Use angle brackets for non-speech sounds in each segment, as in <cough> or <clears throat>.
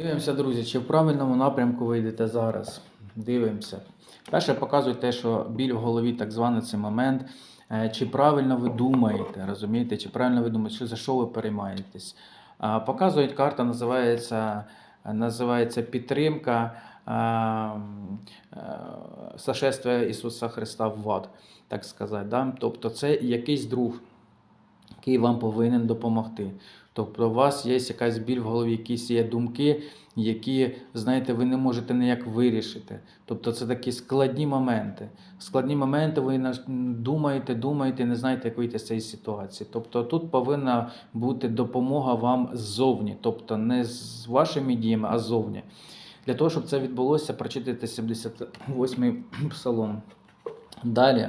Дивимося, друзі, чи в правильному напрямку ви йдете зараз. Дивимося. Перше показує те, що біль в голові, так званий цей момент. Е, Чи правильно ви думаєте, розумієте, чи правильно ви думаєте, за що ви переймаєтесь. Показують карта, називається, називається підтримка е, сошествия Ісуса Христа в ад, так сказати. Да? Тобто це якийсь друг, який вам повинен допомогти. Тобто у вас є якась біль в голові, якісь є думки, які, знаєте, ви не можете ніяк вирішити. Тобто це такі складні моменти. Складні моменти ви думаєте, думаєте, не знаєте, як вийти з цієї ситуації. Тобто тут повинна бути допомога вам ззовні, тобто не з вашими діями, а ззовні. Для того, щоб це відбулося, прочитайте 78-й псалом. Далі.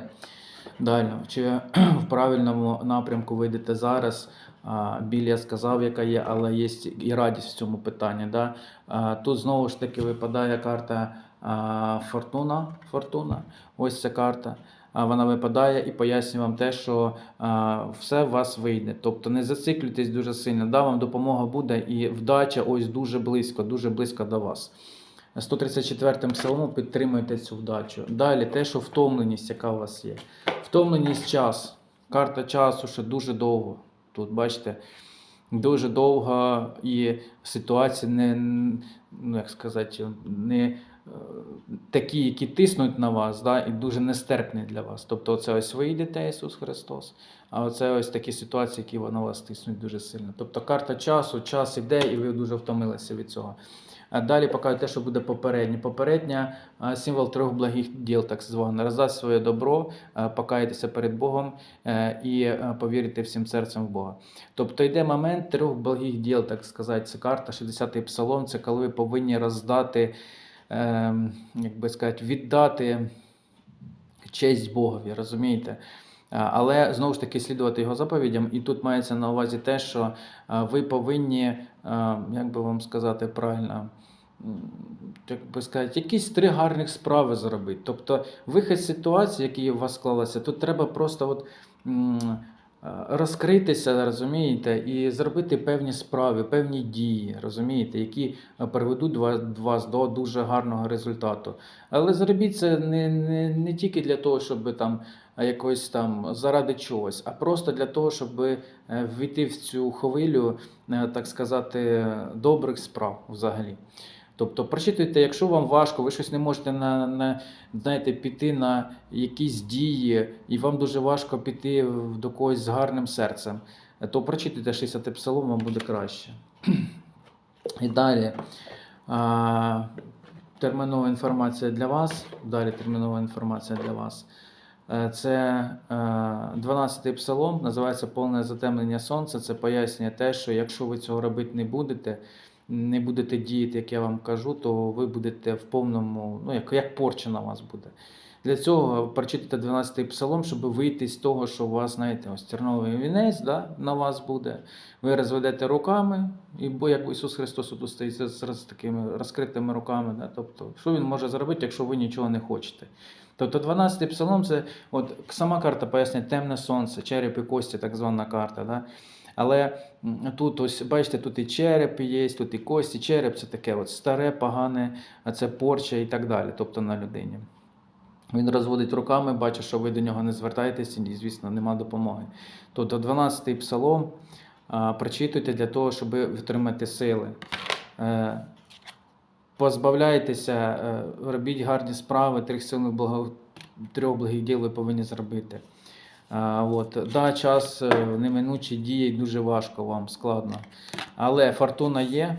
Далі, чи <clears throat> в правильному напрямку ви йдете зараз? Біль я сказав, яка є, але є і радість в цьому питанні. Да? Тут знову ж таки випадає карта Фортуна. Фортуна. Ось ця карта. Вона випадає і пояснює вам те, що а, все у вас вийде. Тобто не зациклюйтесь дуже сильно. Да, вам допомога буде і вдача ось дуже близько, дуже близько до вас. 134 псалмом підтримуйте цю вдачу. Далі те, що втомленість, яка у вас є. Втомленість час. Карта часу ще дуже довго. Тут бачите, дуже довга і ситуація не, ну як сказати, не такі, які тиснуть на вас, да, і дуже нестерпні для вас. Тобто, оце ось ви йдете, Ісус Христос, а оце ось такі ситуації, які на вас тиснуть дуже сильно. Тобто карта часу, час іде, і ви дуже втомилися від цього. Далі показує те, що буде попереднє. Попередня символ трьох благих діл, так званий. Роздасть своє добро, покаятися перед Богом е, і е, повірити всім серцем в Бога. Тобто йде момент трьох благих діл, так сказати. Це карта, 60-й псалом, це коли ви повинні роздати, е, як би сказати, віддати честь Богові, розумієте? Але знову ж таки слідувати його заповідям, і тут мається на увазі те, що ви повинні, як би вам сказати правильно, як би сказати, якісь три гарних справи зробити. Тобто вихід ситуації, які у вас склалася, тут треба просто от. А, Розкритися, розумієте, і зробити певні справи, певні дії, розумієте, які приведуть вас, до дуже гарного результату. Але зробіть це не, не, не тільки для того, щоб там якось там заради чогось, а просто для того, щоб е, війти в цю хвилю, е, так сказати, добрих справ взагалі. Тобто, прочитуйте, якщо вам важко, ви щось не можете на, на знаєте, піти на якісь дії, і вам дуже важко піти до когось з гарним серцем, е, то прочитуйте 60 псалом, вам буде краще. <clears throat> І далі. А, термінова інформація для вас. Далі термінова інформація для вас. Е, Це 12-й псалом, називається Повне затемнення сонця. Це пояснює те, що якщо ви цього робити не будете, не будете діяти, як я вам кажу, то ви будете в повному, ну як, як порча на вас буде. Для цього прочитайте 12-й псалом, щоб вийти з того, що у вас, знаєте, ось терновий вінець да, на вас буде. Ви розведете руками, і бо як Ісус Христос тут стоїть з, такими розкритими руками. Да? Тобто, що Він може зробити, якщо ви нічого не хочете? Тобто 12-й псалом це от сама карта пояснює темне сонце, череп і кості, так звана карта. Да? Але тут ось бачите, тут і череп є, тут і кості. Череп це таке от старе, погане, а це порча і так далі, тобто на людині. Він розводить руками, бачить, що ви до нього не звертаєтесь, і, звісно, нема допомоги. Тобто 12-й псалом прочитуйте для того, щоб втримати сили. Е, позбавляйтеся, е, робіть гарні справи, трьох благо... трьох благих діл ви повинні зробити. От. Да, час неминучі дії дуже важко вам, складно. Але фортуна є.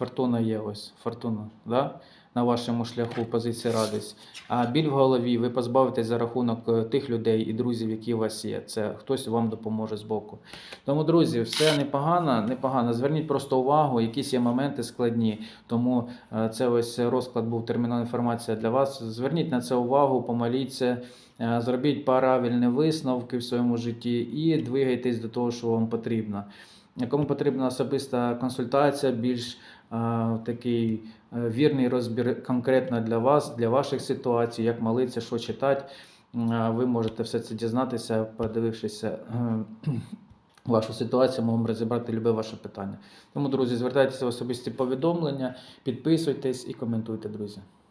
Фортуна є ось. Фортуна, да? на вашому шляху позиція радість. А біль в голові ви позбавитесь за рахунок е, тих людей і друзів, які у вас є. Це хтось вам допоможе з боку. Тому, друзі, все непогано, непогано. Зверніть просто увагу, якісь є моменти складні. Тому е, це ось розклад був термінова інформація для вас. Зверніть на це увагу, помоліться, е, зробіть правильні висновки в своєму житті і двигайтесь до того, що вам потрібно. Кому потрібна особиста консультація, більш такий е, вірний розбір конкретно для вас, для ваших ситуацій, як молитися, що читати, ви можете все це дізнатися, подивившися е, <clears throat> вашу ситуацію, можемо розібрати любе ваше питання. Тому, друзі, звертайтеся в особисті повідомлення, підписуйтесь і коментуйте, друзі.